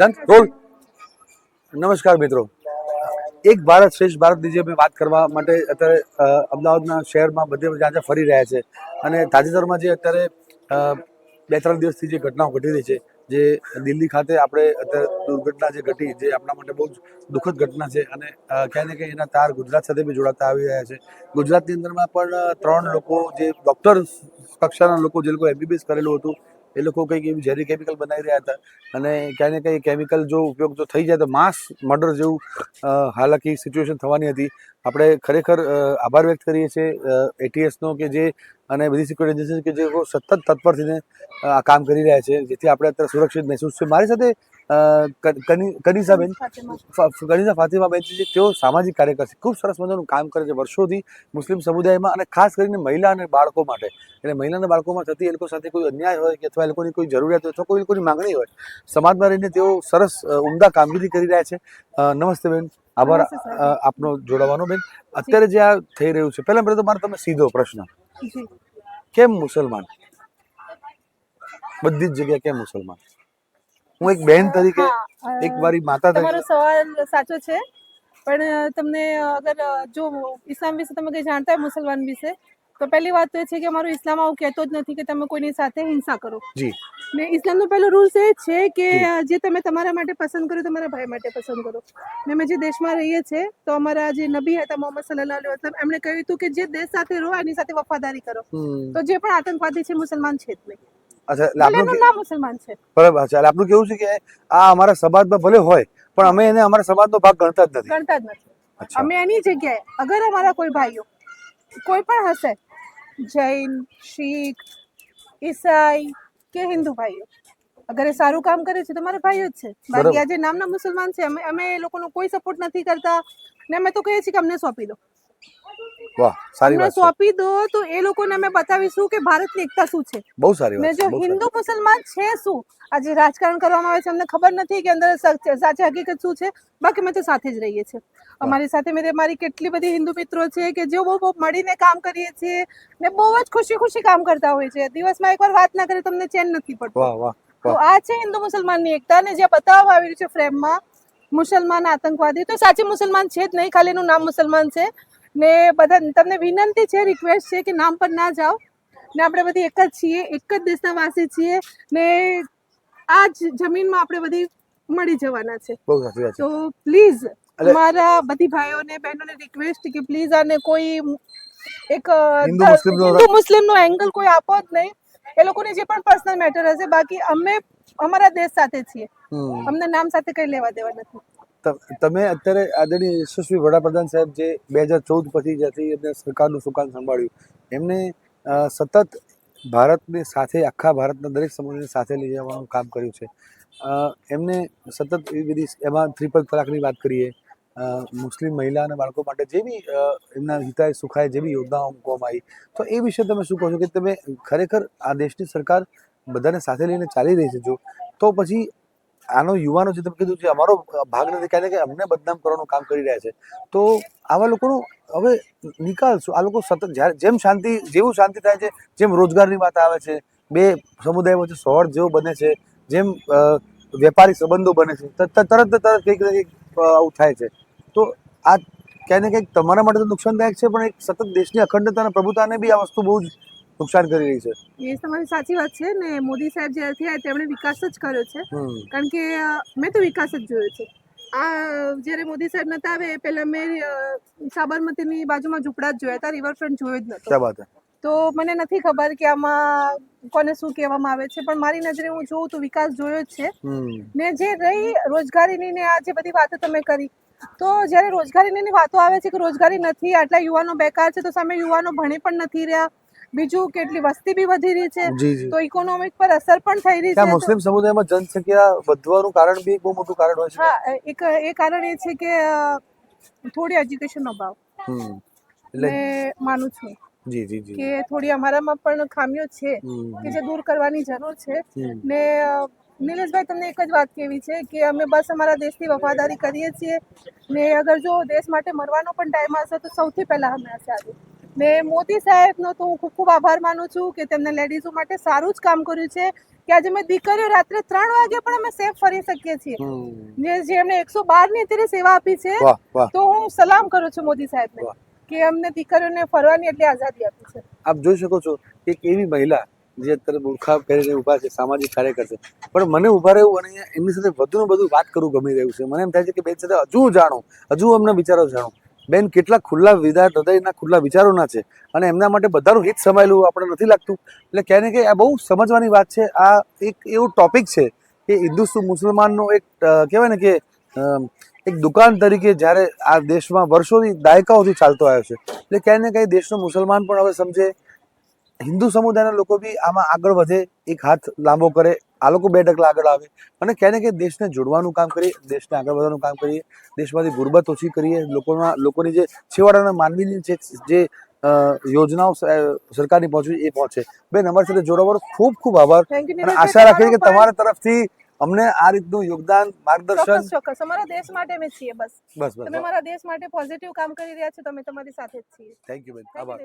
Done role નમસ્કાર મિત્રો. એક ભારત શ્રેષ્ઠ ભારતની જે અમે વાત કરવા માટે અત્યારે અમદાવાદના શહેરમાં બધે જ્યાં જ્યાં ફરી રહ્યા છે અને તાજેતરમાં જે અત્યારે બે ત્રણ દિવસથી જે ઘટનાઓ ઘટી રહી છે, જે દિલ્હી ખાતે આપણે અત્યારે દુર્ઘટના જે ઘટી, જે આપણા માટે બહુ જ દુઃખદ ઘટના છે અને ક્યાંય ને ક્યાંય એના તાર ગુજરાત સાથે બી જોડાતા આવી રહ્યા છે. ગુજરાતની અંદરમાં પણ ત્રણ લોકો જે ડૉક્ટર કક્ષાના લોકો, જે લોકો એમબીબીએસ કરેલું હતું એ લોકો કંઈક એવી ઝેરી કેમિકલ બનાવી રહ્યા હતા. અને ક્યાંય ને કંઈ કેમિકલ જો ઉપયોગ જો થઈ જાય તો માસ મર્ડર જેવું હાલાકી સિચ્યુએશન થવાની હતી. આપણે ખરેખર આભાર વ્યક્ત કરીએ છીએ એટીએસનો કે જે અને બધી સિક્યુરિટી એજન્સી કે જે સતત તત્પર થઈને આ કામ કરી રહ્યા છે, જેથી આપણે અત્યારે સુરક્ષિત મહેસૂસ છે મારી સાથે કનીસાબેન કનીઝા ફાતિમાબેન છે તેઓ સામાજિક કાર્યકર છે. ખૂબ સરસ મજાનું કામ કરે છે વર્ષોથી મુસ્લિમ સમુદાયમાં અને ખાસ કરીને મહિલા અને બાળકો માટે. એટલે મહિલા અને બાળકોમાં થતી એ લોકો સાથે કોઈ અન્યાય હોય કે અથવા એ લોકોની કોઈ જરૂરિયાત હોય અથવા કોઈ લોકોની માંગણી હોય સમાજમાં રહીને તેઓ સરસ ઉમદા કામગીરી કરી રહ્યા છે. નમસ્તે બેન. આભાર આપનો જોડાવાનો બેન. અત્યારે જે આ થઈ રહ્યું છે પહેલાં પહેલા તો મારે તમે સીધો પ્રશ્ન. કેમ મુસલમાન? બધી જ જગ્યાએ કેમ મુસલમાન? હું એક બહેન તરીકે એક મારી માતા તમારો સવાલ સાચો છે પણ તમને અગર જો ઇસ્લામ વિશે તમે કંઈ જાણતા હોય મુસલમાન વિશે તો પહેલી વાત તો એ છે કે અમારો ઇસ્લામ આવું કહેતો જ નથી કે તમે કોઈની સાથે હિંસા કરો. જી. ને ઇસ્લામનો પહેલો રૂલ્સ એ છે કે જે. તમે તમારા માટે પસંદ કરો તમારા ભાઈ માટે પસંદ કરો. ને અમે જે દેશમાં રહીએ છીએ તો અમારા જે નબી હતા મોહમ્મદ સલ્લાહ અલૈહિ વસલ્લમ એમણે કહ્યું હતું કે જે દેશ સાથે રહો એની સાથે વફાદારી કરો. તો જે પણ આતંકવાદી છે મુસલમાન છે જ નહીં. અચ્છા એટલે આપણું નામ મુસલમાન છે. બરાબર છે એટલે આપણું કેવું છે કે આ અમારા સમાજમાં ભલે હોય પણ અમે એને અમારા સમાજનો ભાગ ગણતા જ નથી. ગણતા જ નથી. અમે એની જગ્યાએ અગર અમારા કોઈ ભાઈઓ કોઈ પણ હશે જૈન શીખ ઈસાઈ કે હિન્દુ ભાઈઓ અગર એ સારું કામ કરે છે તો મારા ભાઈઓ જ છે. બાકી આ જે નામના મુસલમાન છે અમે અમે એ લોકોનો કોઈ સપોર્ટ નથી કરતા. ને અમે તો કહીએ છીએ કે અમને સોંપી દો. વાહ સારી વાત સોંપી દો તો એ લોકોને અમે બતાવીશું કે ભારતની એકતા શું છે. બહુ સારી વાત જો. હિન્દુ મુસલમાન છે શું? આજે રાજકારણ કરવામાં આવે છે અમને ખબર નથી કે અંદર સાચી હકીકત શું છે. બાકી અમે તો સાથે જ રહીએ છીએ. અમારી સાથે મેરે મારી કેટલી બધી હિન્દુ મિત્રો છે કે જેઓ બહુ બહુ મળીને કામ કરીએ છીએ ને બહુ જ ખુશી ખુશી કામ કરતા હોય છે. દિવસમાં એકવાર વાત ના કરે તમને ચેન નથી પડતું. વાહ વાહ. તો આ છે હિન્દુ મુસલમાનની એકતા ને જે બતાવવામાં આવી રહ્યું છે ફ્રેમમાં મુસલમાન આતંકવાદી. તો સાચી મુસલમાન છે જ નહીં ખાલી એનું નામ મુસલમાન છે. ને બધા તમને વિનંતી છે રિક્વેસ્ટ છે કે નામ પર ના જાઓ. ને આપણે બધી એક જ છીએ એક જ દેશના વાસી છીએ. ને આ જ જમીનમાં આપણે બધી મળી જવાના છે. તો પ્લીઝ મારા બધી ભાઈઓને બહેનોને રિક્વેસ્ટ કે પ્લીઝ આને કોઈ એક હિન્દુ મુસ્લિમ મુસ્લિમનો હિન્દુ એંગલ કોઈ આપો જ નહીં. એ લોકોની જે પણ પર્સનલ મેટર હશે બાકી અમે અમારા દેશ સાથે છીએ. અમને નામ સાથે કઈ લેવા દેવા નથી. તમે અત્યારે આદરણીય યશસ્વી વડાપ્રધાન સાહેબ જે બે હજાર ચૌદ પછી જ્યાંથી એમને સરકારનું સુકાન સંભાળ્યું, એમને સતત ભારતને સાથે, આખા ભારતના દરેક સમૂહને સાથે લઈ જવાનું કામ કર્યું છે. એમને સતત એવી બધી એમાં ત્રિપલ તલાકની વાત કરીએ મુસ્લિમ મહિલા અને બાળકો માટે જે બી એમના હિતાય સુખાય જે બી યોજનાઓ મૂકવામાં આવી, તો એ વિશે તમે શું કહો છો કે તમે ખરેખર આ દેશની સરકાર બધાને સાથે લઈને ચાલી રહી છે જો, તો પછી આનો યુવાનો જે તમે કીધું છે, અમારો ભાગ નથી. કારણ કે અમને બદનામ કરવાનું કામ કરી રહ્યા છે. તો આવા લોકોનો હવે નિકાલ શું આ લોકો સતત જ્યારે જેમ શાંતિ, જેવું શાંતિ થાય છે, જેમ રોજગારની વાત આવે છે, બે સમુદાય વચ્ચે સૌહાર્દ જેવો બને છે, જેમ વેપારી સંબંધો બને છે તરત તરત કંઈક ને કંઈક આવું થાય છે. તો આ ક્યાંય ને કંઈક તમારા માટે તો નુકસાનદાયક છે, પણ એક સતત દેશની અખંડતા અને પ્રભુતાને બી આ વસ્તુ બહુ જ નુકસાન કરી રહી છે. એ તમારી સાચી વાત છે ને મોદી સાહેબ જ્યારથી આવ્યા તેમણે વિકાસ જ કર્યો છે. કારણ કે મેં તો વિકાસ જ જોયો છે. આ જ્યારે મોદી સાહેબ નતા આવે પહેલા મેં સાબરમતીની બાજુમાં ઝૂંપડા જ જોયા હતા રિવરફ્રન્ટ જોયો જ નતો. તો મને નથી ખબર કે આમાં કોને શું કહેવામાં આવે છે પણ મારી નજરે હું જોઉં તો વિકાસ જોયો જ છે. ને જે રહી રોજગારીની ને આ જે બધી વાતો તમે કરી તો જ્યારે રોજગારીની વાતો આવે છે કે રોજગારી નથી આટલા યુવાનો બેકાર છે તો સામે યુવાનો ભણી પણ નથી રહ્યા. બીજું કેટલી વસ્તી બી વધી રહી છે તો ઇકોનોમિક પર અસર પણ થઈ રહી છે મુસ્લિમ સમુદાયમાં જનસંખ્યા વધવાનું કારણ બી બહુ મોટું કારણ હોય છે હા એક એ કારણ એ છે કે થોડી એજ્યુકેશનનો અભાવ. એટલે માનું છું જી જી જી. કે થોડી અમારામાં પણ ખામીઓ છે કે જે દૂર કરવાની જરૂર છે. ને નિલેશભાઈ તમને એક જ વાત કેવી છે કે અમે બસ અમારા દેશની વફાદારી કરીએ છીએ. ને અગર જો દેશ માટે મરવાનો પણ ટાઈમ હશે તો સૌથી પહેલા અમે હશે આજે ને મોદી સાહેબનો તો હું ખૂબ ખૂબ આભાર માનું છું કે તેમને લેડીઝો માટે સારું જ કામ કર્યું છે કે આજે મેં દીકરીઓ રાત્રે ત્રણ વાગે પણ અમે સેફ ફરી શકીએ છીએ. જે એમને એકસો બારની અત્યારે સેવા આપી છે તો હું સલામ કરું છું મોદી સાહેબને કે અમને દીકરીઓને ફરવાની એટલી આઝાદી આપી છે. આપ જોઈ શકો છો કે એક એવી મહિલા જે અત્યારે બુરખા પહેરીને ઊભા છે સામાજિક કાર્યકર છે. પણ મને ઊભા રહેવું અને એમની સાથે વધુ ને વધુ વાત કરવું ગમી રહ્યું છે. મને એમ થાય છે કે બેન સાથે હજુ જાણો હજુ અમને વિચારો જાણો. બેન, કેટલા ખુલ્લા વિધાર હૃદયના ખુલ્લા વિચારોના છે. અને એમના માટે બધાનું હિત સમાયેલું આપણે નથી લાગતું. એટલે કહે ને કે આ બહુ સમજવાની વાત છે. આ એક એવું ટોપિક છે કે હિન્દુ મુસલમાનનો એક કહેવાય ને કે એક દુકાન તરીકે જ્યારે આ દેશમાં વર્ષોથી દાયકાઓથી ચાલતો આવ્યો છે. એટલે ક્યાંય ને ક્યાંય દેશનો મુસલમાન પણ હવે સમજે. હિન્દુ સમુદાયના લોકો બી આમાં આગળ વધે, એક હાથ લાંબો કરે આ લોકો બે ડગલા આગળ આવે અને ક્યાંય ને ક્યાંય દેશને જોડવાનું કામ કરીએ દેશને આગળ વધવાનું કામ કરીએ દેશમાંથી ગુરબત ઓછી કરીએ લોકોના લોકોની જે છેવાડાના માનવીની જે જે યોજનાઓ સરકારની પહોંચવી એ પહોંચે. બેન અમારી સાથે જોડાવાનો ખૂબ ખૂબ આભાર. અને આશા રાખીએ કે તમારા તરફથી અમને આ રીતનું યોગદાન માર્ગદર્શન ચોક્કસ અમારા દેશ માટે અમે છીએ બસ. બસ તમે અમારા દેશ માટે પોઝિટિવ કામ કરી રહ્યા છો તમે તમારી સાથે જ છીએ. થેન્ક યુ બેન. આભાર.